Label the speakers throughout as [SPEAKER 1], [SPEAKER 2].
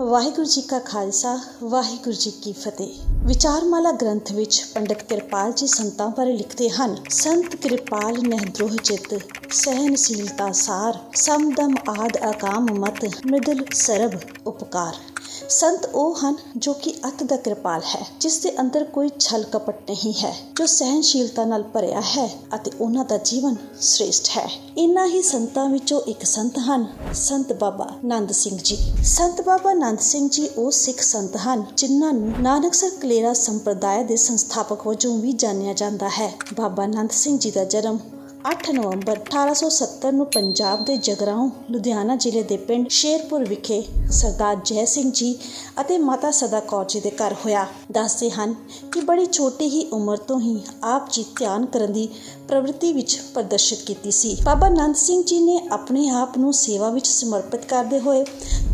[SPEAKER 1] ਵਾਹਿਗੁਰੂ ਜੀ ਕਾ ਖਾਲਸਾ, ਵਾਹਿਗੁਰੂ ਜੀ ਕੀ ਫਤਿਹ। ਵਿਚਾਰਮਾਲਾ ਗ੍ਰੰਥ ਵਿੱਚ ਪੰਡਿਤ ਕਿਰਪਾਲ ਜੀ ਸੰਤਾਂ ਬਾਰੇ ਲਿਖਦੇ ਹਨ, ਸੰਤ ਕਿਰਪਾਲ ਨਹਿ ਦ੍ਰੋਹ ਚਿਤ, ਸਹਿਨਸ਼ੀਲਤਾ ਸਾਰ, ਸਮਦਮ ਆਦ ਅਕਾਮ ਮਤ ਮ੍ਰਿਦਲ ਸਰਬ ਉਪਕਾਰ। ਸੰਤ ਉਹ ਹਨ ਜੋ ਕਿ ਅਤ ਦਾ ਕਿਰਪਾਲ ਹੈ, ਜਿਸ ਦੇ ਅੰਦਰ ਕੋਈ ਛਲ ਕਪਟ ਨਹੀਂ ਹੈ, ਜੋ ਸਹਿਨਸ਼ੀਲਤਾ ਨਾਲ ਭਰਿਆ ਹੈ ਅਤੇ ਉਹਨਾਂ ਦਾ ਜੀਵਨ ਸ੍ਰੇਸ਼ਟ ਹੈ। ਇਨ੍ਹਾਂ ਹੀ ਸੰਤਾਂ ਵਿੱਚੋਂ ਇੱਕ ਸੰਤ ਹਨ, ਸੰਤ ਬਾਬਾ ਨੰਦ ਸਿੰਘ ਜੀ। ਸੰਤ ਬਾਬਾ ਨੰਦ ਸਿੰਘ ਜੀ ਉਹ ਸਿੱਖ ਸੰਤ ਹਨ, ਜਿਨ੍ਹਾਂ ਨੂੰ ਨਾਨਕਸਰ ਕਲੇਰਾ ਸੰਪਰਦਾਇ ਦੇ ਸੰਸਥਾਪਕ ਵਜੋਂ ਵੀ ਜਾਣਿਆ ਜਾਂਦਾ ਹੈ। ਬਾਬਾ ਨੰਦ ਸਿੰਘ ਜੀ ਦਾ ਜਨਮ 8 ਨਵੰਬਰ 1870 ਨੂੰ ਪੰਜਾਬ ਦੇ ਜਗਰਾਉਂ, ਲੁਧਿਆਣਾ ਜ਼ਿਲ੍ਹੇ ਦੇ ਪਿੰਡ ਸ਼ੇਰਪੁਰ ਵਿਖੇ ਸਰਦਾਰ ਜੈ ਸਿੰਘ ਜੀ ਅਤੇ ਮਾਤਾ ਸਦਾ ਕੌਰ ਜੀ ਦੇ ਘਰ ਹੋਇਆ। ਦੱਸਦੇ ਹਨ ਕਿ ਬੜੀ ਛੋਟੀ ਹੀ ਉਮਰ ਤੋਂ ਹੀ ਆਪ ਜੀ ਧਿਆਨ ਕਰਨ ਦੀ ਪ੍ਰਵਿਰਤੀ ਵਿੱਚ ਪ੍ਰਦਰਸ਼ਿਤ ਕੀਤੀ ਸੀ। ਬਾਬਾ ਨੰਦ ਸਿੰਘ ਜੀ ਨੇ ਆਪਣੇ ਆਪ ਨੂੰ ਸੇਵਾ ਵਿੱਚ ਸਮਰਪਿਤ ਕਰਦੇ ਹੋਏ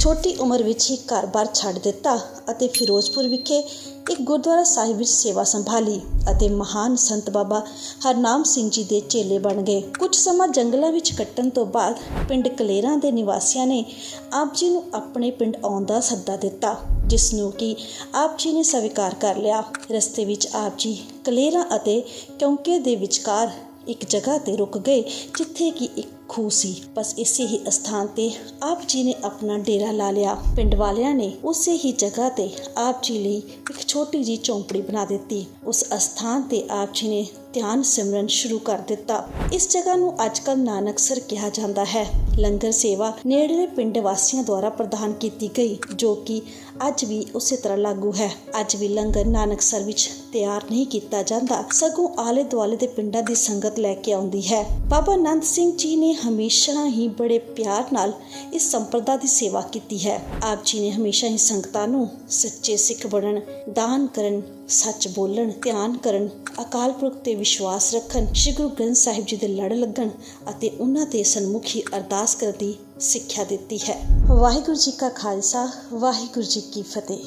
[SPEAKER 1] ਛੋਟੀ ਉਮਰ ਵਿੱਚ ਹੀ ਘਰ-ਬਾਰ ਛੱਡ ਦਿੱਤਾ ਅਤੇ ਫਿਰੋਜ਼ਪੁਰ ਵਿਖੇ ਇੱਕ ਗੁਰਦੁਆਰਾ ਸਾਹਿਬ ਵਿੱਚ ਸੇਵਾ ਸੰਭਾਲੀ ਅਤੇ ਮਹਾਨ ਸੰਤ ਬਾਬਾ ਹਰਨਾਮ ਸਿੰਘ ਜੀ ਦੇ ਚੇਲੇ ਬਣ ਗਏ। ਕੁਝ ਸਮਾਂ ਜੰਗਲਾਂ ਵਿੱਚ ਕੱਟਣ ਤੋਂ ਬਾਅਦ ਪਿੰਡ ਕਲੇਰਾਂ ਦੇ ਨਿਵਾਸੀਆਂ ਨੇ ਆਪ ਜੀ ਨੂੰ ਆਪਣੇ ਪਿੰਡ ਆਉਣ ਦਾ ਸੱਦਾ ਦਿੱਤਾ, ਜਿਸ ਨੂੰ ਕਿ ਆਪ ਜੀ ਨੇ ਸਵੀਕਾਰ ਕਰ ਲਿਆ। ਰਸਤੇ ਵਿੱਚ ਆਪ ਜੀ ਕਲੇਰਾਂ ਅਤੇ ਕਿਉਂਕੇ ਦੇ ਵਿਚਕਾਰ ਇੱਕ ਜਗ੍ਹਾ ਤੇ ਰੁਕ ਗਏ ਜਿੱਥੇ ਕਿ ਇੱਕ ਖੂਹ ਸੀ। ਬਸ ਇਸੇ ਹੀ ਸਥਾਨ ਤੇ ਆਪ ਜੀ ਨੇ ਆਪਣਾ ਡੇਰਾ ਲਾ ਲਿਆ। ਪਿੰਡ ਵਾਲਿਆਂ ਨੇ ਉਸੇ ਹੀ ਜਗ੍ਹਾ ਤੇ ਆਪ ਜੀ ਲਈ ਇੱਕ ਛੋਟੀ ਜੀ ਝੌਂਪੜੀ ਬਣਾ ਦਿੱਤੀ। ਉਸ ਸਥਾਨ ਤੇ ਆਪ ਜੀ ਨੇ ਧਿਆਨ ਸਿਮਰਨ ਸ਼ੁਰੂ ਕਰ ਦਿੱਤਾ। ਇਸ ਜਗ੍ਹਾ ਨੂੰ ਅੱਜਕੱਲ ਨਾਨਕਸਰ ਕਿਹਾ ਜਾਂਦਾ ਹੈ। ਲੰਗਰ ਸੇਵਾ ਨੇੜਲੇ ਪਿੰਡ ਵਾਸੀਆਂ ਦੁਆਰਾ ਪ੍ਰਦਾਨ ਕੀਤੀ ਗਈ, ਜੋ ਕਿ ਅੱਜ ਵੀ ਉਸੇ ਤਰ੍ਹਾਂ ਲਾਗੂ ਹੈ। ਅੱਜ ਵੀ ਲੰਗਰ ਨਾਨਕਸਰ ਵਿੱਚ ਤਿਆਰ ਨਹੀਂ ਕੀਤਾ ਜਾਂਦਾ। ਸਗੋਂ ਆਲੇ ਦੁਆਲੇ ਦੇ ਪਿੰਡਾਂ ਦੀ ਸੰਗਤ ਲੈ ਕੇ ਆਉਂਦੀ ਹੈ। ਬਾਬਾ ਨੰਦ ਸਿੰਘ ਜੀ ਨੇ ਹਮੇਸ਼ਾ ਹੀ ਬੜੇ ਪਿਆਰ ਨਾਲ ਇਸ ਸੰਪਰਦਾ ਦੀ ਸੇਵਾ ਕੀਤੀ ਹੈ। ਆਪ ਜੀ ਨੇ ਹਮੇਸ਼ਾ ਹੀ ਸੰਗਤਾਂ ਨੂੰ ਸੱਚੇ ਸਿੱਖ ਬਣਨ, ਦਾਨ ਕਰਨ, ਸੱਚ ਬੋਲਣ, ਧਿਆਨ ਕਰਨ, ਅਕਾਲ ਪੁਰਖ ਤੇ ਵਿਸ਼ਵਾਸ ਰੱਖਣ, ਸ਼੍ਰੀ ਗੁਰੂ ਗ੍ਰੰਥ ਸਾਹਿਬ ਜੀ ਦੇ ਲੜ ਲੱਗਣ ਅਤੇ ਉਹਨਾਂ ਦੇ ਸਨਮੁਖੀ ਅਰਦਾਸ ਕਰਨ ਦੀ ਸਿੱਖਿਆ ਦਿੱਤੀ ਹੈ। ਵਾਹਿਗੁਰੂ ਜੀ ਕਾ ਖਾਲਸਾ, ਵਾਹਿਗੁਰੂ ਜੀ ਕੀ ਫਤਿਹ।